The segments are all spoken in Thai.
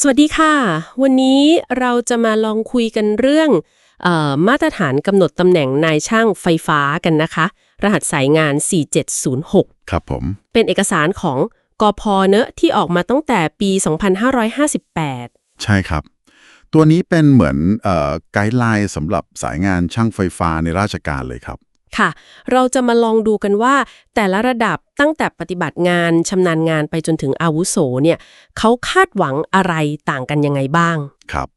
สวัสดีค่ะ วันนี้เราจะมาลองคุยกันเรื่องเออมาตรฐานกำหนดตำแหน่งนายช่างไฟฟ้ากันนะคะ รหัสสายงาน 4706 ครับผม เป็นเอกสารของกพเนอะที่ออกมาตั้งแต่ปี 2558 ใช่ครับ ตัวนี้เป็นเหมือนเอ่อไกด์ไลน์สำหรับสายงานช่างไฟฟ้าในราชการเลยครับ ค่ะ เราจะมาลองดูกันว่า แต่ละระดับตั้งแต่ปฏิบัติงานชำนาญงานไปจนถึงอาวุโสเนี่ยเขาคาดหวังอะไรต่างกันยังไงบ้าง ครับ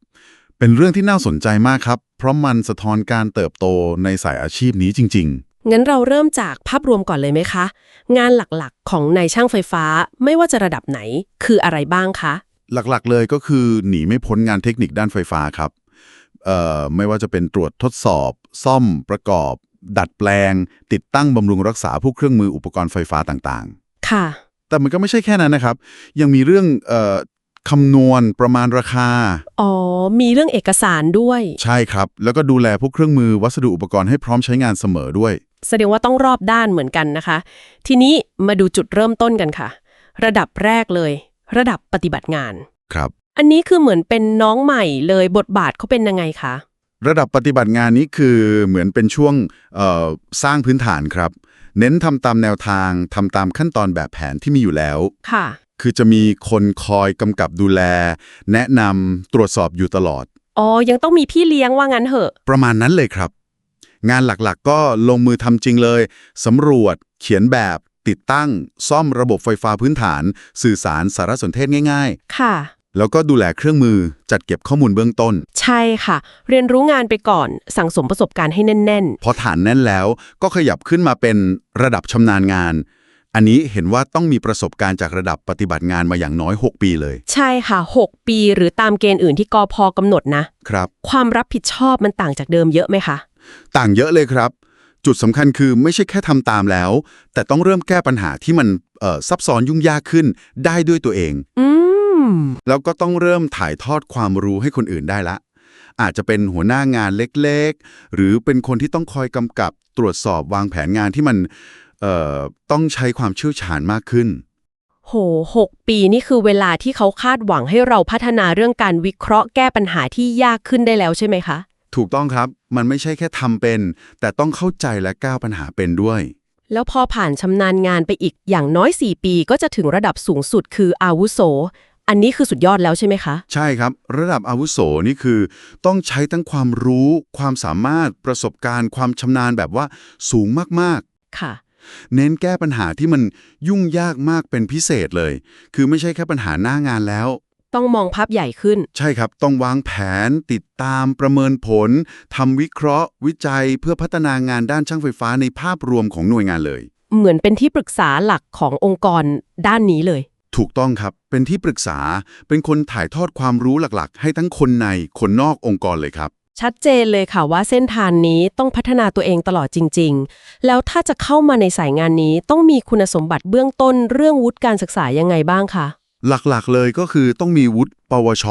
เป็นเรื่องที่น่าสนใจมากครับ เพราะมันสะท้อนการเติบโตในสายอาชีพนี้จริงงั้นเราเริ่มจากภาพรวมก่อนเลยไหมคะ งานหลักๆ ของนายช่างไฟฟ้าไม่ว่าจะระดับไหน คืออะไรบ้างคะๆหลักๆเลยก็คือหนีไม่พ้นงานเทคนิคด้านไฟฟ้าครับเอ่อไม่ว่าจะเป็นตรวจทดสอบ ซ่อมประกอบ ดัดแปลง ติดตั้งบำรุงรักษาพวกเครื่องมืออุปกรณ์ไฟฟ้าต่างค่ะๆแต่มันก็ไม่ใช่แค่นั้นนะครับ ยังมีเรื่องเอ่อคำนวณประมาณราคา อ๋อ มีเรื่องเอกสารด้วย ใช่ครับ แล้วก็ดูแลพวกเครื่องมือวัสดุอุปกรณ์ให้พร้อมใช้งานเสมอด้วย แสดงว่าต้องรอบด้านเหมือนกันนะคะ ทีนี้มาดูจุดเริ่มต้นกันค่ะ ระดับแรกเลย ระดับปฏิบัติงาน ครับ อันนี้คือเหมือนเป็นน้องใหม่เลยบทบาทเขาเป็นยังไงคะ ระดับปฏิบัติงานนี้คือเหมือนเป็นช่วงเอ่อสร้างพื้นฐานครับ เน้นทำตามแนวทางทำตามขั้นตอนแบบแผนที่มีอยู่แล้วค่ะ คือจะมีคนคอยกำกับดูแล แนะนำตรวจสอบอยู่ตลอดอ๋อยังต้องมีพี่เลี้ยงว่างั้นเหอะ ประมาณนั้นเลยครับ งานหลักๆ ก็ลงมือทำจริงเลยสำรวจ เขียนแบบ ติดตั้ง ซ่อมระบบไฟฟ้าพื้นฐาน สื่อสารสารสนเทศง่ายค่ะๆ แล้วก็ดูแลเครื่องมือจัดเก็บข้อมูลเบื้องต้น ใช่ค่ะ เรียนรู้งานไปก่อน สั่งสมประสบการณ์ให้แน่น พอฐานแน่นแล้วก็ขยับขึ้นมาเป็นระดับชำนาญงาน อันนี้เห็นว่าต้องมีประสบการณ์จากระดับปฏิบัติงานมาอย่างน้อย 6 ปีเลย ๆ ใช่ค่ะ 6 ปีหรือตามเกณฑ์อื่นที่กพกำหนดนะ ครับ ความรับผิดชอบมันต่างจากเดิมเยอะไหมคะ ต่างเยอะเลยครับ จุดสำคัญคือไม่ใช่แค่ทำตามแล้ว แต่ต้องเริ่มแก้ปัญหาที่มันเอ่อซับซ้อนยุ่งยากขึ้นได้ด้วยตัวเอง อืม แล้วก็ต้องเริ่มถ่ายทอดความรู้ให้คนอื่นได้ละ อาจจะเป็นหัวหน้างานเล็กๆ หรือเป็นคนที่ต้องคอยกำกับตรวจสอบวางแผนงานที่มันเอ่อต้องใช้ความเชี่ยวชาญมากขึ้น โหหกปีนี่คือเวลาที่เขาคาดหวังให้เราพัฒนาเรื่องการวิเคราะห์แก้ปัญหาที่ยากขึ้นได้แล้วใช่ไหมคะ ถูกต้องครับ มันไม่ใช่แค่ทำเป็น แต่ต้องเข้าใจและแก้ปัญหาเป็นด้วย แล้วพอผ่านชำนาญงานไปอีกอย่างน้อย 4 ปีก็จะถึงระดับสูงสุดคืออาวุโส อันนี้คือสุดยอดแล้วใช่ไหมคะ ใช่ครับ ระดับอาวุโสนี่คือ ต้องใช้ทั้งความรู้ ความสามารถประสบการณ์ ความชำนาญแบบว่าสูงมากค่ะ ๆ เน้นแก้ปัญหาที่มันยุ่งยากมากเป็นพิเศษเลย คือไม่ใช่แค่ปัญหาหน้างานแล้ว ต้องมองภาพใหญ่ขึ้น ใช่ครับ ต้องวางแผน ติดตาม ประเมินผลทำวิเคราะห์ วิจัย เพื่อพัฒนางานด้านช่างไฟฟ้าในภาพรวมของหน่วยงานเลย เหมือนเป็นที่ปรึกษาหลักขององค์กรด้านนี้เลย ถูกต้องครับ เป็นที่ปรึกษา เป็นคนถ่ายทอดความรู้หลักๆ ให้ทั้งคนใน คนนอกองค์กรเลยครับ ชัดเจนเลยค่ะว่าเส้นทางนี้ต้องพัฒนาตัวเองตลอดจริง ๆ แล้วถ้าจะเข้ามาในสายงานนี้ต้องมีคุณสมบัติเบื้องต้นเรื่องวุฒิการศึกษายังไงบ้างคะหลักๆเลยก็คือต้องมีวุฒิปวช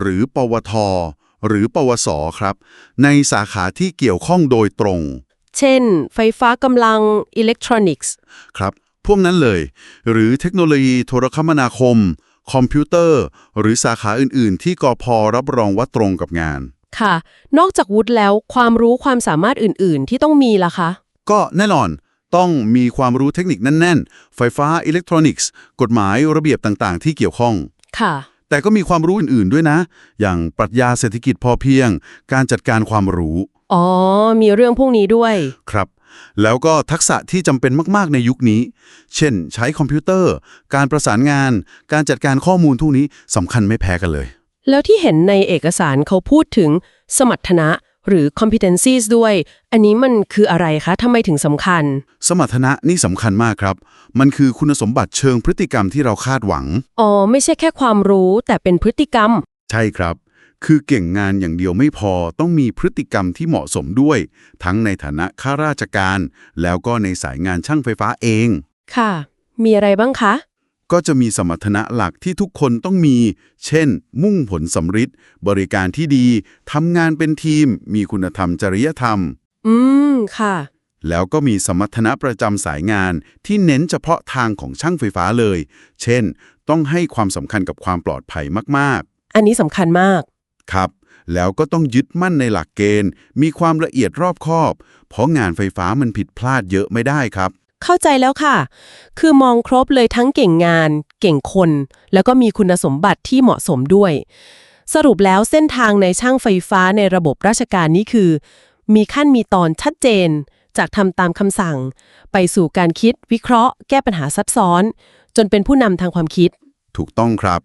หรือปวท หรือ ปวสครับ ในสาขาที่เกี่ยวข้องโดยตรง เช่น ไฟฟ้ากำลังอิเล็กทรอนิกส์ ครับ พวกนั้นเลย หรือเทคโนโลยีโทรคมนาคม คอมพิวเตอร์ หรือสาขาอื่น ๆ ที่กพรับรองว่าตรงกับงาน ค่ะ นอกจากวุฒิแล้วความรู้ความสามารถอื่น ๆ ที่ต้องมีล่ะคะ ก็แน่นอนต้องมีความรู้เทคนิคแน่น ๆ ไฟฟ้าอิเล็กทรอนิกส์ กฎหมายระเบียบต่าง ๆ ที่เกี่ยวข้อง ค่ะ แต่ก็มีความรู้อื่น ๆ ด้วยนะ อย่างปรัชญาเศรษฐกิจพอเพียง การจัดการความรู้ อ๋อ มีเรื่องพวกนี้ด้วย ครับ แล้วก็ทักษะที่จำเป็นมาก ๆ ในยุคนี้ เช่น ใช้คอมพิวเตอร์ การประสานงาน การจัดการข้อมูลทุกนี้สำคัญไม่แพ้กันเลย แล้วที่เห็นในเอกสารเขาพูดถึงสมรรถนะหรือ competencies ด้วย อันนี้มันคืออะไรคะทำไมถึงสำคัญ สมรรถนะนี่สำคัญมากครับ มันคือคุณสมบัติเชิงพฤติกรรมที่เราคาดหวัง อ๋อ ไม่ใช่แค่ความรู้แต่เป็นพฤติกรรม ใช่ครับ คือเก่งงานอย่างเดียวไม่พอต้องมีพฤติกรรมที่เหมาะสมด้วย ทั้งในฐานะข้าราชการ แล้วก็ในสายงานช่างไฟฟ้าเอง ค่ะ มีอะไรบ้างคะ ก็จะมีสมรรถนะหลักที่ทุกคนต้องมี เช่น มุ่งผลสำฤทธิ์บริการที่ดีทำงานเป็นทีม มีคุณธรรมจริยธรรม อืม ค่ะ แล้วก็มีสมรรถนะประจำสายงานที่เน้นเฉพาะทางของช่างไฟฟ้าเลย เช่น ต้องให้ความสำคัญกับความปลอดภัยมากอันนี้สำคัญมาก ครับ แล้วก็ต้องยึดมั่นในหลักเกณฑ์ มีความละเอียดรอบคอบ เพราะงานไฟฟ้ามันผิดพลาดเยอะไม่ได้ครับ เข้าใจแล้วค่ะ คือมองครบเลยทั้งเก่งงาน เก่งคน แล้วก็มีคุณสมบัติที่เหมาะสมด้วย สรุปแล้วเส้นทางในช่างไฟฟ้าในระบบราชการนี้คือ มีขั้นมีตอนชัดเจน จากทำตามคำสั่ง ไปสู่การคิด วิเคราะห์ แก้ปัญหาซับซ้อน จนเป็นผู้นำทางความคิด ถูกต้องครับ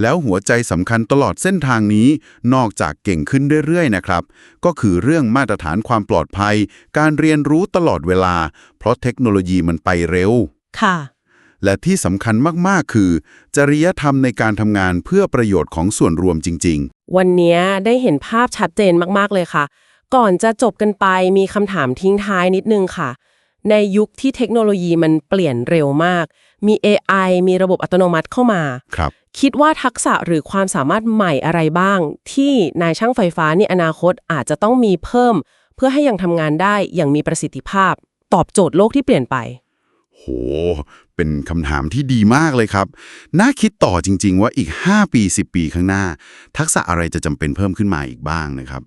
แล้วหัวใจสำคัญตลอดเส้นทางนี้ นอกจากเก่งขึ้นเรื่อยๆนะครับ ก็คือเรื่องมาตรฐานความปลอดภัย การเรียนรู้ตลอดเวลา เพราะเทคโนโลยีมันไปเร็ว ค่ะ และที่สำคัญมากๆ คือ จริยธรรมในการทำงานเพื่อประโยชน์ของส่วนรวมจริง วันนี้ได้เห็นภาพชัดเจนมากๆเลยค่ะ ก่อนจะจบกันไปมีคำถามทิ้งท้ายนิดนึงค่ะ ในยุคที่เทคโนโลยีมันเปลี่ยนเร็วมาก มี AI มีระบบอัตโนมัติเข้ามาๆครับ คิดว่าทักษะหรือความสามารถใหม่อะไรบ้าง ที่นายช่างไฟฟ้าในอนาคตอาจจะต้องมีเพิ่ม เพื่อให้ยังทำงานได้อย่างมีประสิทธิภาพ ตอบโจทย์โลกที่เปลี่ยนไป โห เป็นคำถามที่ดีมากเลยครับ น่าคิดต่อจริง ๆ ว่าอีก 5 ปี 10 ปีข้างหน้า ทักษะอะไรจะจำเป็นเพิ่มขึ้นมาอีกบ้างนะครับ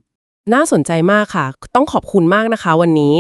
น่าสนใจมากค่ะ ต้องขอบคุณมากนะคะวันนี้